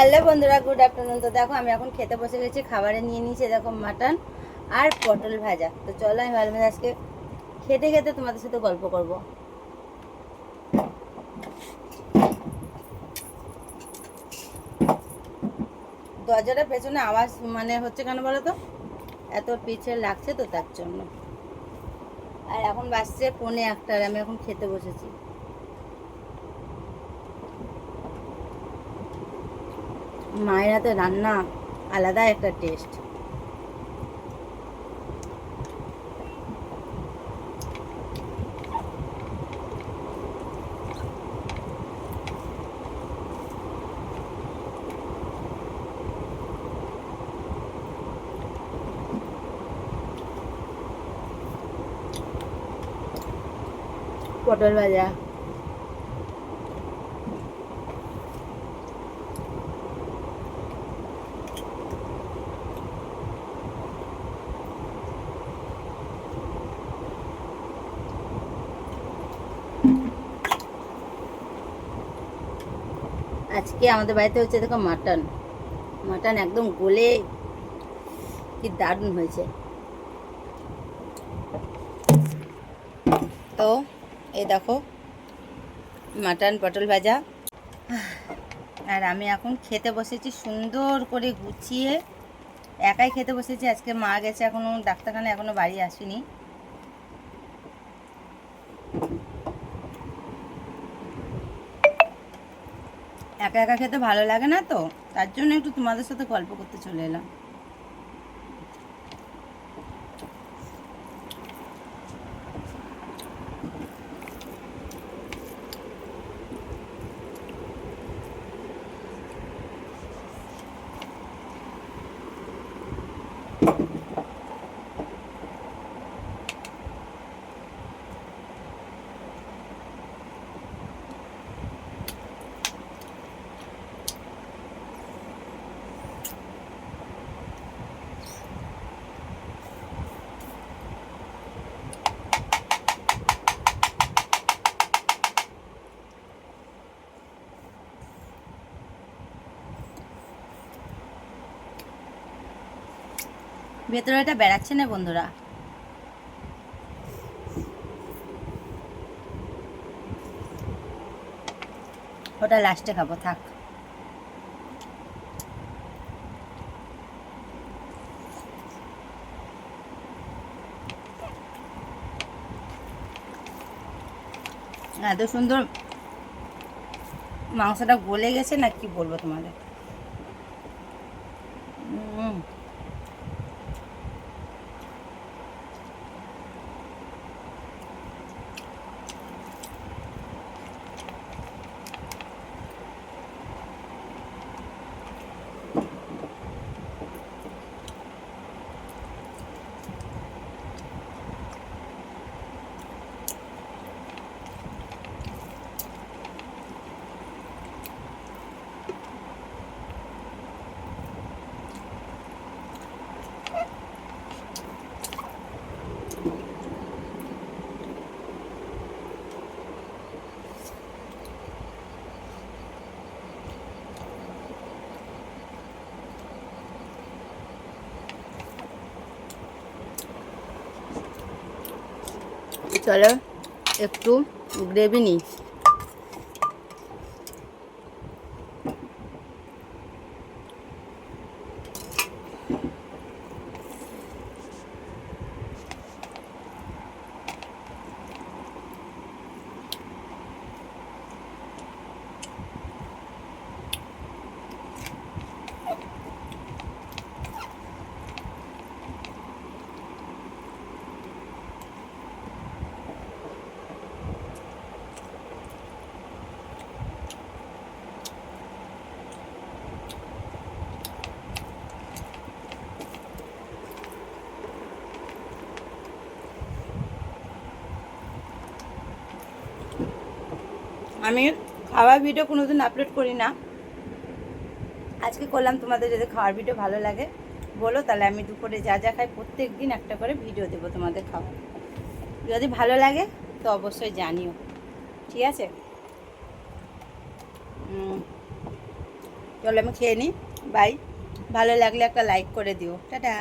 Hello বন্ধুরা good afternoon তো দেখো, আমি এখন খেতে বসে গেছি, খাবারে নিয়ে নিয়েছি দেখো মাটন আর পটল ভাজা। তো চলো, আমি ভালো আজকে খেতে খেতে তোমাদের সাথে গল্প করব। দরজাটা পেছনে আওয়াজ মানে হচ্ছে কেন বলো তো? এত পিছে লাগছে তো তার জন্য। আর এখন বাজছে পৌনে একটার আমি এখন খেতে বসেছি। মায়ের হাতে রান্না আলাদা একটা টেস্ট পটল ভাজা। আজকে আমাদের বাড়িতে হচ্ছে দেখো মাটন। মাটন একদম গলে কি দারুণ হয়েছে। তো এই দেখো, মাটন পটল ভাজা। আর আমি এখন খেতে বসেছি সুন্দর করে গুছিয়ে। একাই খেতে বসেছি, আজকে মা গেছে এখনও ডাক্তারখানা এখনও বাড়ি আসেনি। একা একা খেতে ভালো লাগে না তো? তার জন্য একটু তোমাদের সাথে গল্প করতে চলে এলাম। ভেতরে এটা বেড়াচ্ছে না বন্ধুরা? ওটা লাস্টে খাব, থাক। এত সুন্দর মাংসটা গলে গেছে না কি বলব তোমাদের? উম। চলো একটু গ্রেভি নিই। আমি খাওয়ার ভিডিও কোনোদিন আপলোড করি না। আজকে করলাম তোমাদের যদি খাওয়ার ভিডিও ভালো লাগে। বলো তাহলে আমি দুপুরে যা যা খাই প্রত্যেক দিন একটা করে ভিডিও দেবো তোমাদের খাওয়ার। যদি ভালো লাগে, তো অবশ্যই জানিও। ঠিক আছে? চলো আমি খেয়ে নিই বাই ভালো লাগলে একটা লাইক করে দিও। টাটা।